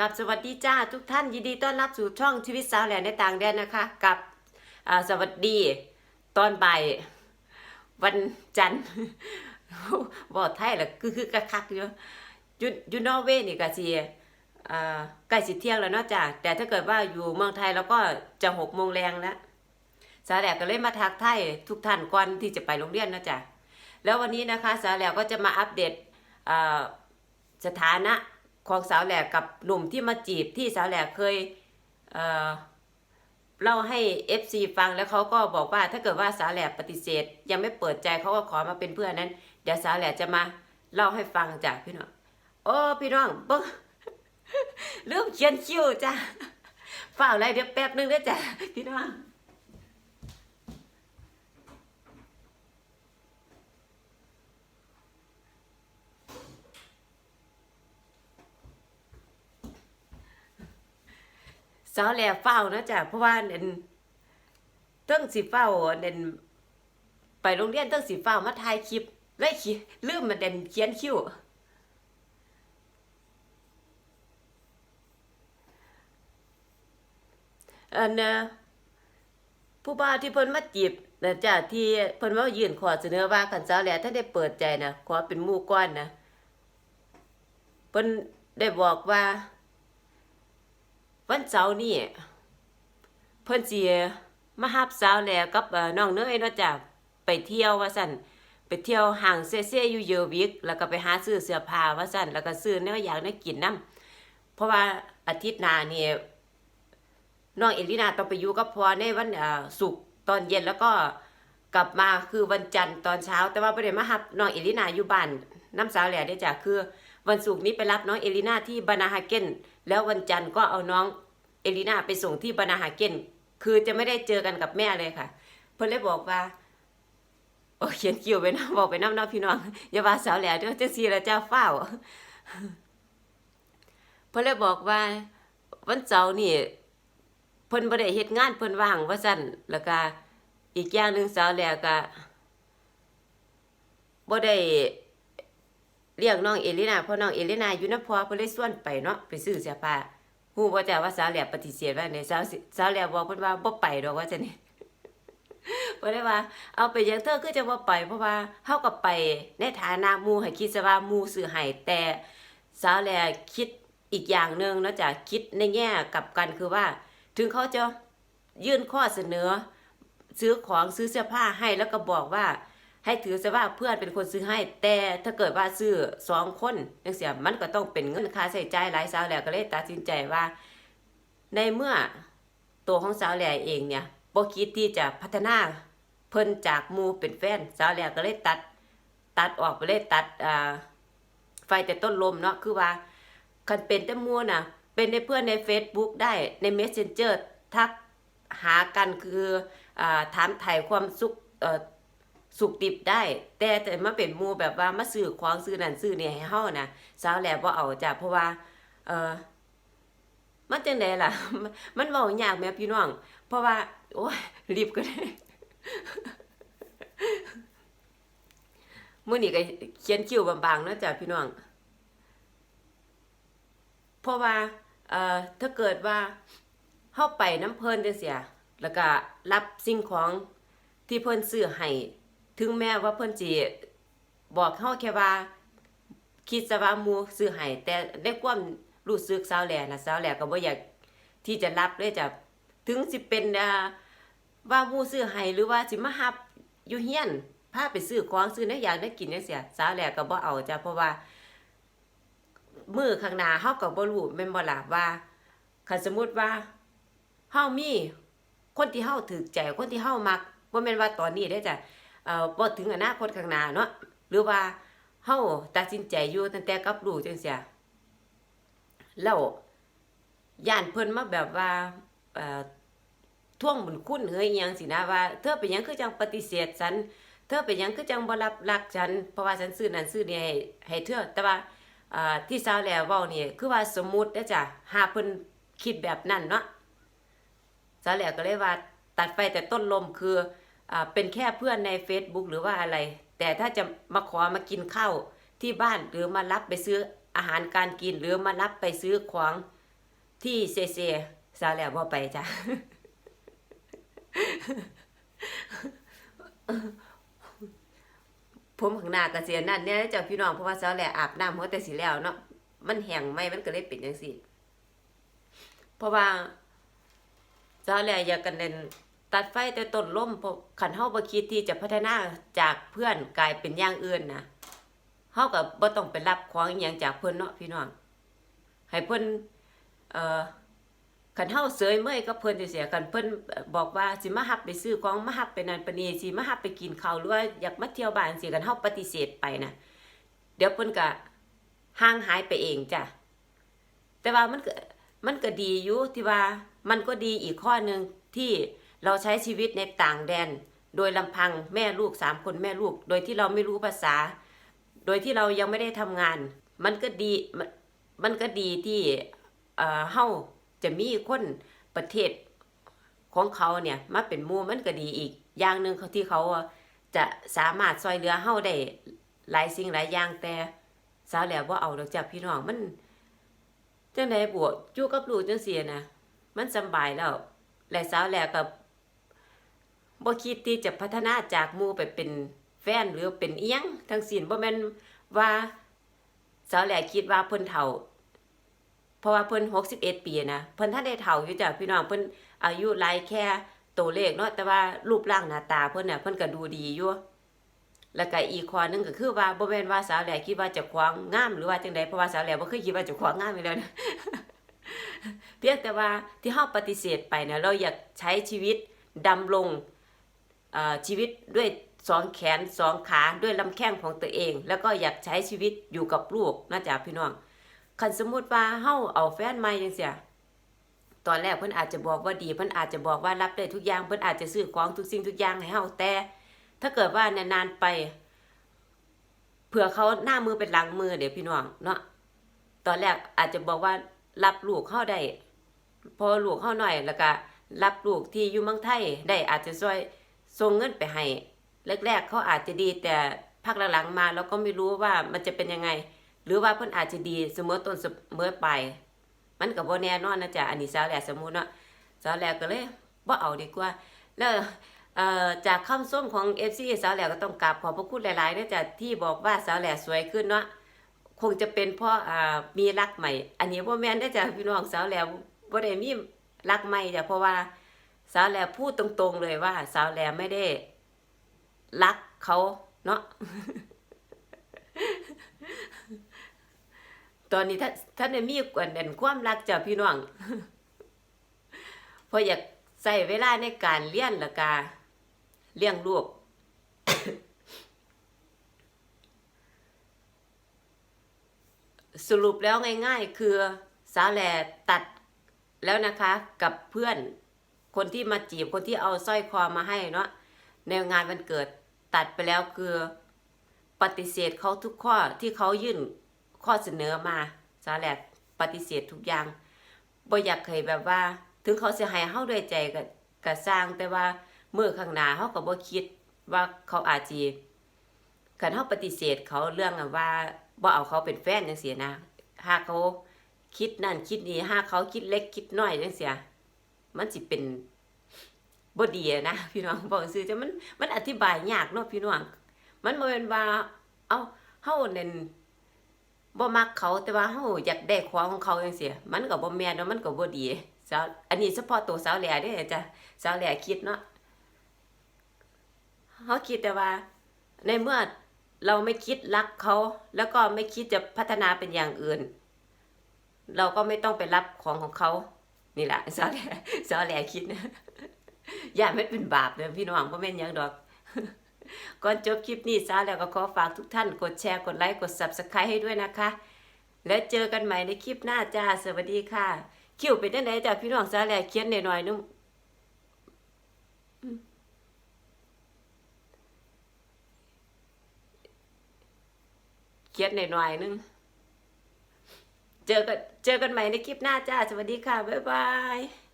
กับสวัสดีจ้าทุกท่านยินดีต้อนรับสู่ช่องชีวิตสาวแหลนในต่างแดนนะคะ กับสวัสดีตอนบ่ายวันจันทร์บอกไทยแหละคือคือกะคักอยู่ยูยูนอเวนี่ก็สิอ่าใกล้สิเที่ยงแล้วเนาะจ้ะแต่ถ้าเกิดว่าอยู่เมืองไทยแล้วก็จะหกโมงแรงแล้วสาวแหลกก็เลยมาทักไทายทุกท่านก่อนที่จะไปโรงเรียนเนาะจ้ะแล้ววันนี้นะคะสาวแหลกก็จะมาอัปเดตสถานะ ของสาวแหลกกับหนุ่มที่มาจีบที่สาวแหลกเคยเเล่าให้ FC ฟังแล้วเขาก็บอกว่าถ้าเกิดว่าสาวแหลกปฏิเสธ ยังไม่เปิดใจเขาก็ขอมาเป็นเพื่อนนั้น เดี๋ยวสาวแหลกจะมาเล่าให้ฟังจ้ะพี่น้องโอ้พี่น้องเบิ้งเริ่มเขียนคิ้วจ้ะฝ้าอะไรเดี๋ยวแป๊บนึงเด้จ้ะพี่น้อง สาวแหล่เฝ้านะจ๊ะเพราะว่าเด่นเตั้งสิเฝ้าเด่นไปโรงเรียนเตั้งสิเฝ้ามาถ่ายคลิปเลยขีลืมมาเด่นเขียนคิ้วอันนะผู้บ่าวที่เพิ่นมาจีบนะจ๊ะที่เพิ่นว่ายื่นขอเสนอว่ากันสาวแหล่ถ้าได้เปิดใจนะขอเป็นมู่ก้อนนะเพิ่นได้บอกว่า วันเสาร์นี่เพิ่นสิมาฮับสาวแล้วกับเอ่อน้องเนยเนาะจ้ะไปเที่ยวว่าซั่นไปเที่ยวห้างเซ่ๆอยู่เยอวิก แล้วก็ไปหาซื้อเสื้อผ้าว่าซั่นแล้วก็ซื้อแนวอยากได้กินนํเพราะว่าอาทิตย์หน้านี่น้องเอลินาต้องไปอยู่กับพ่อในวันศุกร์ตอนเย็นแล้วก็กลับมาคือวันจันทร์ตอนเช้า แต่ว่าบ่ได้มารับน้องเอลินาอยู่บ้านน้ำสาวแหล่เด้จ้ะคือ วันศุกร์นี้ไปรับน้องเอลินาที่บานาฮาเกนแล้ววันจันทร์ก็เอาน้องเอลินาไปส่งที่บานาฮาเกนคือจะไม่ได้เจอกันกับแม่เลยค่ะ เพิ่นเลยบอกว่าโอ้เขียนคิวไปนะบอกไปน้ำน้าพี่น้องอย่าว่าสาวแหล่เด้อจังซี่ละเจ้าเฝ้าเพิ่นเลยบอกว่า วันเสาร์นี่เพิ่นบ่ได้เฮ็ดงานเพิ่นว่างว่าซั่นแล้วก็อีกอย่างหนึ่งสาวแหล่ก็บ่ได้ เรียกน้องเอลินาพราะน้องเอลินาอยู่นพอเพิ่นเลยส่วนไปเนาะไปซื้อเสื้อผ้าฮู้บ่จ้าว่าสาวแหลบปฏิเสธว่าในสาวสาวแหลบบอกเพิ่นว่าบ่ไปดอกว่าจังนี่เพิ่นเลยว่าเอาไปยังเธอคือจะบ่ไปเพราะว่าเฮาก็ไปในฐานะหมู่ให้คิดซะว่าหมู่ซื้อให้แต่สาวแหลคิดอีกอย่างหนึงนาะจ้ะคิดในแง่กับกันคือว่า ถึงเขาจะยื่นข้อเสนอ ซื้อของซื้อเสื้อผ้าให้แล้วก็บอกว่า ให้ถือซะว่าเพื่อนเป็นคนซื้อให้ แต่ถ้าเกิดว่าซื้อสองคนจังเสียมันก็ต้องเป็นเงินค่าใช้จ่ายหลายสาวแหล่ก็เลยตัดสินใจว่า ในเมื่อตัวของสาวแหล่เองเนี่ยบ่คิดที่จะพัฒนาเพิ่นจากมูเป็นแฟนสาวแหล่ก็เลยตัดตัดออกไปเลยตัดอ่าไฟแต่ต้นลมเนาะคือว่าคันเป็นแต่มู่น่ะ เป็นในเพื่อนใน Facebook ได้ใน Messenger ทักหากันคืออาถามไถ่ความสุขเอ่อ สุกดิบได้ แต่แต่มาเป็นมูแบบว่ามาซื้อของซื้อนั่นซื้อนี่ให้เฮานะสาวแหลบ่เอาจ้ะเพราะว่า เออมันจังไดล่ะ มันเว้ายากแม่พี่น้อง เพราะว่า โอ้ยรีบก็ได้มื้อนี้ก็เขียนคิ้วบางๆเนาะจ้ะพี่น้อง เพราะว่า เอ่อถ้าเกิดว่าเฮาไปน้ำเพิ่นจังซี่แล้วก็รับสิ่งของที่เพิ่นซื้อให้ ถึงแม้ว่าเพิ่นสิบอกเฮาแค่ว่า คิดซะว่าหมู่ซื้อให้แต่ในความรู้สึกสาวแหล่น่ะสาวแหล่ก็บ่อยากที่จะรับเลยจ้ะถึงสิเป็นว่าหมู่ซื้อให้หรือว่าสิมารับอยู่เฮียนพาไปซื้อของซื้อแนวอยากได้กินจังซี่สาวแหล่ก็บ่เอาจ้ะเพราะว่ามือข้างหน้าเฮาก็บ่รู้แม่นบ่ล่ะว่าคันสมมุติว่าเฮามีคนที่เฮาถูกใจคนที่เฮามักบ่แม่นว่าตอนนี้เด้จ้ะ เอ่อบ่ถึงอนาคตข้างหน้าเนาะหรือว่าเฮาตัดสินใจอยู่ตั้งแต่กับลูกจังซี่แล้วย่านเพิ่นมาแบบว่าเอ่อท่วงบุญคุณเฮ้ยยังสินะว่า เธอเป็นยังคือจังปฏิเสธฉัน เธอเป็นยังคือจังบ่รับรักฉัน เพราะว่าฉันซื้อนั่นซื้อนี่ให้ให้เธอ แต่ว่าที่สาวแล้วเว้านี่คือว่าสมมุติจ้ะหาเพิ่นคิดแบบนั้นเนาะสาวแหลกก็เลยว่าตัดไฟแต่ต้นลมคือ เป็นแค่เพื่อนใน Facebook หรือว่าอะไร แต่ถ้าจะมาขอมากินข้าวที่บ้านหรือมารับไปซื้ออาหารการกินหรือมารับไปซื้อของที่เซเซสาแล้วบ่ไปจ้ะผมข้างหน้าก็เสียนั่นเนี่ยเจ้าพี่น้องเพราะว่าสาแหล่อาบน้ำหัวแต่สิแล้วเนาะมันแห้งไหมมันก็เลยเป็นจังซี่เพราะว่าสาแหล่อยากกันเด่น ตัดไฟแต่ต้นล่มเพราะขันเฮาบ่คิดที่จะพัฒนาจากเพื่อนกลายเป็นอย่างอื่นนะเฮาก็บ่ต้องไปรับของอหยังจากเพิ่นเนาะพี่น้องให้เพิ่นเอ่อคันเฮาเสยเมื่อยกับเพิ่นจังซี่คันเพิ่นบอกว่าสิมารับไปซื้อของมารับไปนั่นไปนี่สิมารับไปกินข้าวหรือว่าอยากมาเที่ยวบ้านจังซี่คันเฮาปฏิเสธไปนะเดี๋ยวเพิ่นก็ห่างหายไปเองจ้ะแต่ว่ามันก็มันก็ดีอยู่ที่ว่ามันก็ดีอีกข้อหนึงที่ เราใช้ชีวิตในต่างแดน โดยลำพังแม่ลูกสามคนแม่ลูก โดยที่เราไม่รู้ภาษา โดยที่เรายังไม่ได้ทำงาน มันก็ดีมันก็ดีที่เอ่อเฮาจะมีคนประเทศของเขาเนี่ยมาเป็นมู่มันก็ดีอีก อย่างหนึ่งที่เขาจะสามารถซอยเหลือเฮาได้หลายสิ่งหลายอย่างแต่สาวแล้วว่าเอาดอกจากพี่น้องมันจังไดบวกอยู่กับลูกจังซี่นะมันสำบายแล้วและสาวแล้วก็บ่ คิดที่จะพัฒนาจากมู่ไปเป็นแฟนหรือเป็นเอียงทั้งสิ้นบ่แม่นว่าสาวแหล่คิดว่าเพิ่นเฒ่า เพราะว่าเพิ่น61ปีนะเพิ่นท่านได้เฒ่าอยู่จ้ะพี่น้องเพิ่นอายุหลายแค่ตัวเลขเนาะแต่ว่ารูปร่างหน้าตาเพิ่นน่ะเพิ่นก็ดูดีอยู่แล้วก็อีกข้อหนึงก็คือว่าบ่แม่นว่าสาวแหล่คิดว่าจะควางงามหรือว่าจังใดเพราะว่าสาวแหล่บ่เคยคิดว่าจะควางงามอยู่แล้วนะเพียงแต่ว่าที่เฮาปฏิเสธไปเนี่ยเราอยากใช้ชีวิตดำรง ชีวิตด้วยสองแขนสองขาด้วยลำแข้งของตัวเอง แล้วก็อยากใช้ชีวิตอยู่กับลูกนะจ๊ะพี่น้องคันสมมุติว่าเฮาเอาแฟนใหม่จังซี่ตอนแรกเพิ่นอาจจะบอกว่าดีเพิ่นอาจจะบอกว่ารับได้ทุกอย่างเพิ่นอาจจะซื้อของทุกสิ่งทุกอย่างให้เฮาแต่ ถ้าเกิดว่านานๆไปเผื่อเขาหน้ามือเป็นหลังมือเดี๋ยวพี่น้องเนาะตอนแรกอาจจะบอกว่ารับลูกเข้าได้พอลูกเข้าหน่อยแล้วก็รับลูกที่อยู่เมืองไทยได้อาจจะช่วย ส่งเงินไปให้แรกๆเขาอาจจะดีแต่พักหลังๆมาเราก็ไม่รู้ว่ามันจะเป็นยังไง หรือว่าเพิ่นอาจจะดีเสมอต้นเสมอปลายมันก็บ่แน่นอนนะจ๊ะอันนี้สาวแหล่สมมุติเนาะสาวแหล่ก็เลยบ่เอาดีกว่า แล้วจากคำส้มของ FC สาวแหล่ก็ต้องกราบขอบพระคุณหลายๆนะจ๊ะที่บอกว่าสาวแหล่สวยขึ้นเนาะคงจะเป็นเพราะมีรักใหม่ อันนี้บ่แม่นได้จ้ะพี่น้องสาวแหล้วบ่ได้มีรักใหม่จ้ะเพราะว่า สาวแลพูดตรงๆเลยว่า สาวแลไม่ได้ รักเขาเนาะตอนนี้ถ้าถ้าได้มีกวนเด่นความรักจ้ะพี่น้องเพราะอยากใส่เวลาในการเรียนละกาเลี้ยงลูกสรุปแล้วง่ายๆ คือสาวแหลตัดแล้วนะคะกับเพื่อน คนที่มาจีบคนที่เอาสร้อยคอมาให้เนาะในงานวันเกิดตัดไปแล้วคือปฏิเสธเขาทุกข้อที่เขายื่นข้อเสนอมาสาแหล่ปฏิเสธทุกอย่างบ่อยากเคยแบบว่า ถึงเขาจะให้เฮาด้วยใจก็ก็สร้างแต่ว่าเมื่อข้างหน้าเฮาก็บ่คิดว่าเขาอาจสิคันเฮาปฏิเสธเขาเรื่องว่าบ่เอาเขาเป็นแฟนจังซี่นะหากเขาคิดนั่นคิดนี้หากเขาคิดเล็กคิดน้อยจังซี่ มันสิเป็นบ่ดีนะพี่น้องบอกซื่อจะมันมันอธิบายยากเนาะพี่น้องมันบ่แม่นว่า เอ้าเฮาเนั่นบ่มักเขาแต่ว่าเฮาอยากได้ของของเขาจังซี่มันก็บ่แม่นเนาะมันก็บ่ดีสาวอันนี้เฉพาะตัวสาวแหล่เด้อจ้ะสาวแหล่คิดเนาะเฮาคิดแต่ว่า ในเมื่อเราไม่คิดรักเขา แล้วก็ไม่คิดจะพัฒนาเป็นอย่างอื่น เราก็ไม่ต้องไปรับของของเขา นี่แหละสาแหล่สาแหล่คิดนะอย่าไม่เป็นบาปเลยพี่น้องก็แม่นยังดอกก่อนจบคลิปนี้สาแหล่ก็ขอฝากทุกท่านกดแชร์กดไลค์กด subscribe ให้ด้วยนะคะ แล้วเจอกันใหม่ในคลิปหน้าจ้า สวัสดีค่ะ คิวเป็นยังไงจ้าพี่น้องสาแหล่เขียนหน่อยๆนึงเขียนหน่อยๆนึง เจอกันเจอกันใหม่ในคลิปหน้าจ้า สวัสดีค่ะ บ๊ายบาย